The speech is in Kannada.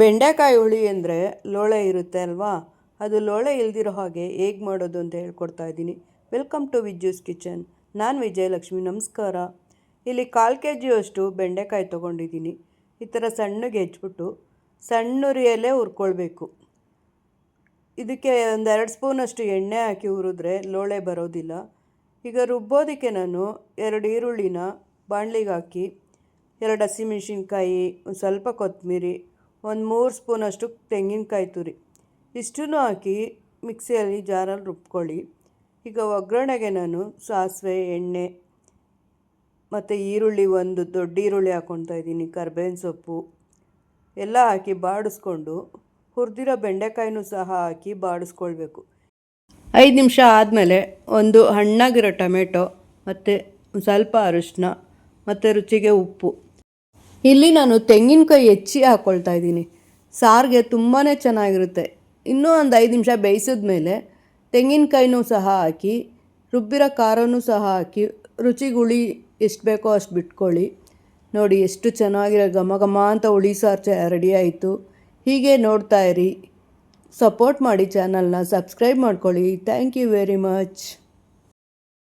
ಬೆಂಡೆಕಾಯಿ ಹುಳಿ ಅಂದರೆ ಲೋಳೆ ಇರುತ್ತೆ ಅಲ್ವಾ? ಅದು ಲೋಳೆ ಇಲ್ದಿರೋ ಹಾಗೆ ಹೇಗೆ ಮಾಡೋದು ಅಂತ ಹೇಳ್ಕೊಡ್ತಾ ಇದ್ದೀನಿ. Welcome to Viju's kitchen. ನಾನು ವಿಜಯಲಕ್ಷ್ಮಿ, ನಮಸ್ಕಾರ. ಇಲ್ಲಿ ಕಾಲು ಕೆ ಜಿಯಷ್ಟು ಬೆಂಡೆಕಾಯಿ ತೊಗೊಂಡಿದ್ದೀನಿ. ಈ ಥರ ಸಣ್ಣಗೆ ಹೆಚ್ಚಿಬಿಟ್ಟು ಸಣ್ಣ ಉರಿಯಲ್ಲೇ ಹುರ್ಕೊಳ್ಬೇಕು. ಇದಕ್ಕೆ ಒಂದು ಎರಡು ಸ್ಪೂನಷ್ಟು ಎಣ್ಣೆ ಹಾಕಿ ಹುರಿದ್ರೆ ಲೋಳೆ ಬರೋದಿಲ್ಲ. ಈಗ ರುಬ್ಬೋದಕ್ಕೆ ನಾನು ಎರಡು ಈರುಳ್ಳಿನ ಬಾಣಲಿಗೆ ಹಾಕಿ, ಎರಡು ಹಸಿಮೆಣ್ಸಿನ್ಕಾಯಿ ಒಂದು ಸ್ವಲ್ಪ ಕೊತ್ತಂಬರಿ ಒಂದು ಮೂರು ಸ್ಪೂನಷ್ಟು ತೆಂಗಿನಕಾಯಿ ತುರಿ. ಇಷ್ಟನ್ನು ಹಾಕಿ ಮಿಕ್ಸಿಯಲ್ಲಿ ಜಾರಲ್ಲಿ ರುಬ್ಕೊಳ್ಳಿ. ಈಗ ಒಗ್ಗರಣೆಗೆ ನಾನು ಸಾಸಿವೆ, ಎಣ್ಣೆ ಮತ್ತು ಈರುಳ್ಳಿ ಒಂದು ದೊಡ್ಡ ಈರುಳ್ಳಿ ಹಾಕ್ಕೊಳ್ತಾ ಇದ್ದೀನಿ, ಕರ್ಬೇವಿನ ಸೊಪ್ಪು ಎಲ್ಲ ಹಾಕಿ ಬಾಡಿಸ್ಕೊಂಡು ಹುರಿದಿರೋ ಬೆಂಡೆಕಾಯಿನೂ ಸಹ ಹಾಕಿ ಬಾಡಿಸ್ಕೊಳ್ಬೇಕು. ಐದು ನಿಮಿಷ ಆದಮೇಲೆ ಒಂದು ಹಣ್ಣಾಗಿರೋ ಟೊಮೆಟೊ ಮತ್ತು ಸ್ವಲ್ಪ ಅರಿಶಿನ ಮತ್ತು ರುಚಿಗೆ ಉಪ್ಪು ಇಲ್ಲಿ ನಾನು ತೆಂಗಿನಕಾಯಿ ಹೆಚ್ಚಿ ಹಾಕ್ಕೊಳ್ತಾ ಇದ್ದೀನಿ. ಸಾರಿಗೆ ತುಂಬಾ ಚೆನ್ನಾಗಿರುತ್ತೆ. ಇನ್ನೂ ಒಂದು ಐದು ನಿಮಿಷ ಬೇಯಿಸಿದ ಮೇಲೆ ತೆಂಗಿನಕಾಯಿನೂ ಸಹ ಹಾಕಿ, ರುಬ್ಬಿರೋ ಖಾರನೂ ಸಹ ಹಾಕಿ ರುಚಿಗೆ ಹುಳಿ ಎಷ್ಟು ಬೇಕೋ ಅಷ್ಟು ಬಿಟ್ಕೊಳ್ಳಿ. ನೋಡಿ ಎಷ್ಟು ಚೆನ್ನಾಗಿರೋ ಘಮ ಘಮ ಅಂತ ಹುಳಿ ಸಾರು ಚ ರೆಡಿ ಆಯಿತು. ಹೀಗೆ ನೋಡ್ತಾ ಇರಿ. ಸಪೋರ್ಟ್ ಮಾಡಿ ಚಾನಲ್ನ ಸಬ್ಸ್ಕ್ರೈಬ್ ಮಾಡ್ಕೊಳ್ಳಿ. Thank you very much.